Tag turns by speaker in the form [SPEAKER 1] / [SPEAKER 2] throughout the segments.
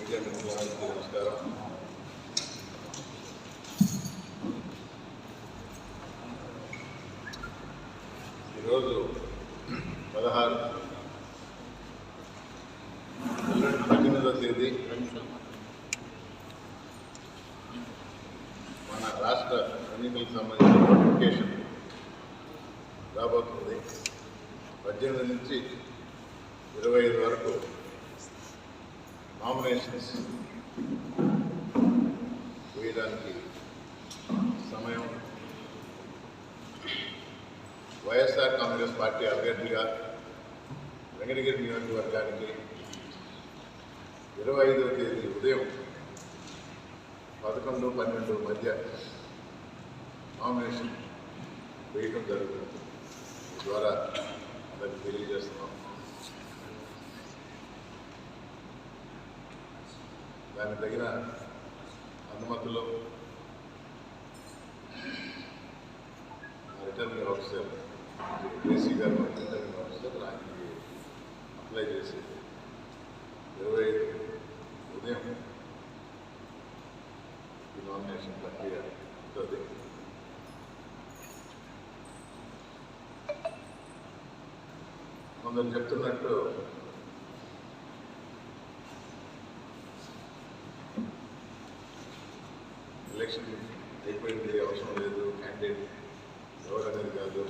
[SPEAKER 1] Media మిత్రులందరికీ నమస్కారం ఈరోజు పదహారు పద్దెనిమిదవ తేదీ మన రాష్ట్ర ఎన్నికలకు సంబంధించిన నోటిఫికేషన్ రాబోతుంది. పద్దెనిమిది నుంచి ఇరవై ఐదు వరకు నామినేషన్స్ వేయడానికి సమయం వైఎస్ఆర్ కాంగ్రెస్ పార్టీ అభ్యర్థిగా వెంకటగిరి నియోజకవర్గానికి ఇరవై ఐదవ తేదీ ఉదయం పదకొండు పన్నెండు మధ్య నామినేషన్ వేయడం జరుగుతుంది ఈ ద్వారా అందరికి తెలియజేస్తున్నాం దాని తగిన అనుమతులు రిటర్నింగ్ ఆఫీసర్ కేసీ గారు రిటర్నింగ్ ఆఫీసర్ ఆయనకి అప్లై చేసి ఇరవై ఉదయం ఈ నామినేషన్ ప్రక్రియ ఉంటుంది కొందరు చెప్తున్నట్టు ఎలక్షన్ అయిపోయింది అవసరం లేదు. క్యాండిడేట్ ఎవరు అనేది కాదు.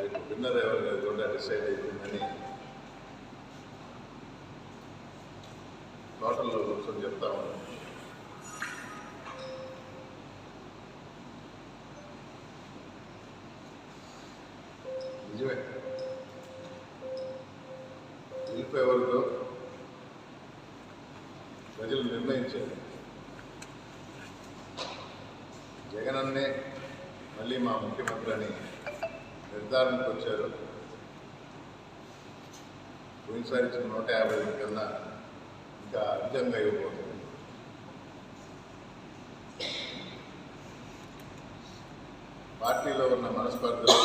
[SPEAKER 1] రేపు విన్నర్ ఎవరు కాదు. కూడా డిసైడ్ అయిపోయిందని టోటల్లో కూర్చొని చెప్తా ఉన్నాను. నిజమే. గెలుపు ఎవరిదో ప్రజలు నిర్ణయించారు. జగనన్నే మళ్ళీ మా ముఖ్యమంత్రి అని నిర్ధారణకు వచ్చారు. పోయినసారి ఇచ్చిన నూట యాభై ఐదు కన్నా ఇంకా అధికంగా ఇవ్వబోతుంది. పార్టీలో ఉన్న మనస్పర్ధలు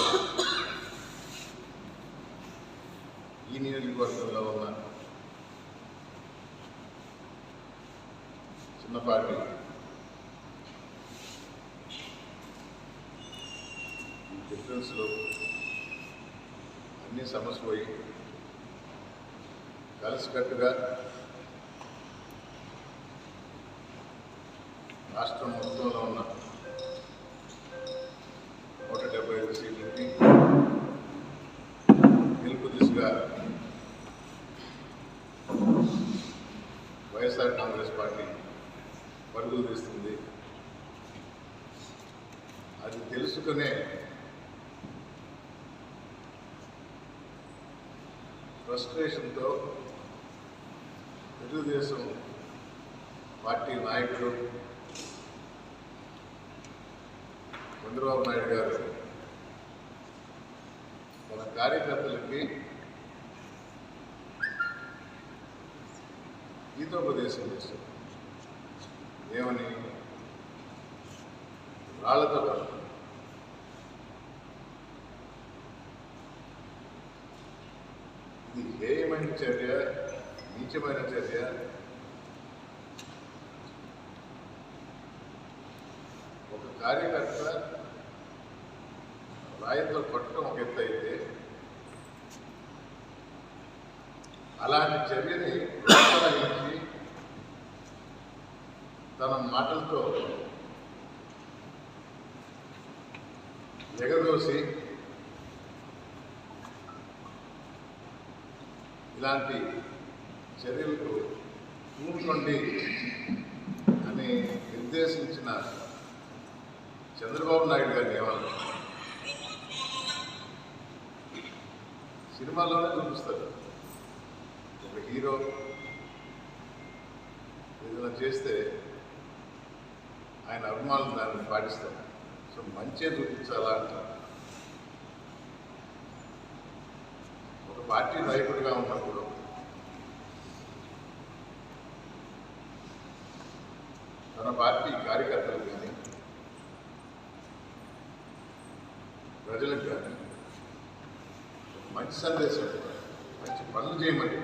[SPEAKER 1] ఈ నియోజకవర్గంలో ఉన్న చిన్న పార్టీ ఈ అన్ని సమస్యలు పోయి కలిసికట్టుగా రాష్ట్రం మొత్తంలో ఉన్న నూట డెబ్బై ఐదు సీట్లకి గెలుపు దిశగా వైఎస్ఆర్ కాంగ్రెస్ పార్టీ పరుగులు తీస్తుంది. అది తెలుసుకునే ఫ్రస్ట్రేషన్తో తెలుగుదేశం పార్టీ నాయకుడు చంద్రబాబు నాయుడు గారు మన కార్యకర్తలకి గీతోపదేశం చేశారు. ఏమని? రాళ్ళతో కొట్టడం. చర్య నీచమైన చర్య ఒక కార్యకర్త రాయితో కొట్టడం ఒక ఎత్తు అయితే అలాంటి చర్యని ప్రోత్సహించి తన మాటలతో ఎగదోసి ఇలాంటి చర్యలకు కూడుకోండి అని నిర్దేశించిన చంద్రబాబు నాయుడు గారి నియమాలు సినిమాలోనే చూపిస్తారు. ఒక హీరో ఏదైనా చేస్తే ఆయన అభిమానులు దాన్ని పాటిస్తారు. సో మంచే చూపించాలా అంటారు. ఒక పార్టీ నాయకుడిగా ఉన్నప్పుడు తన పార్టీ కార్యకర్తలు కానీ ప్రజలకు కానీ మంచి సందేశం మంచి పనులు చేయమని